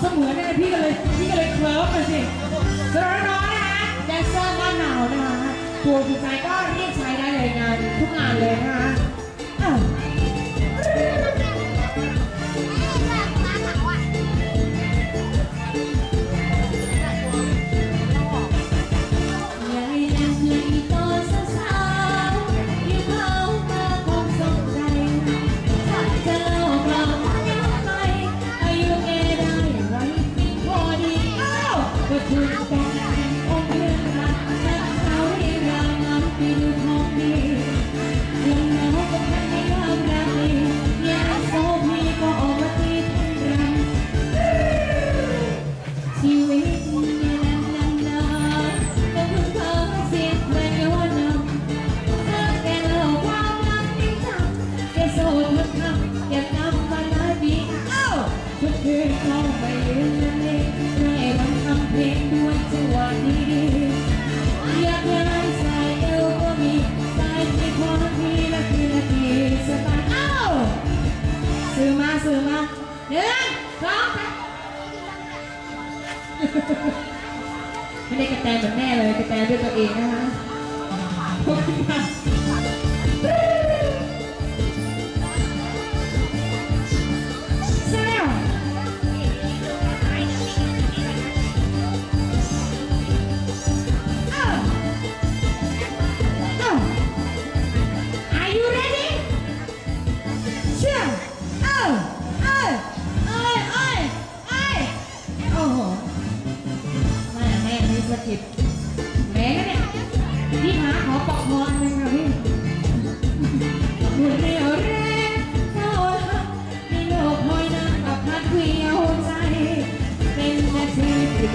เสมือนเนี่ยพี่ก็เลยพี่ก็เลยคลิ้มเลสิน้องนะคะแดนเซอร์บ้านหนาวนะคะตัวผู้ชายก็เรียกใช้ได้เลยงานทุกงานเลยนะคะ my. หนึ่งสองสามไม่ได้กระแตเหมือนแม่เลยกระแตด้วยตัวเองนะคะ พี่คะขอปอกมอนหคะพี่หมุนเร็วแรน่าหักในโลกคอยนางกับเวียวใจ เป็นแม่ชีที่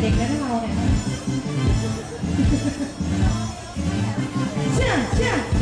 点歌的话我点这样这样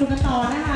นุกกันต่อนะคะ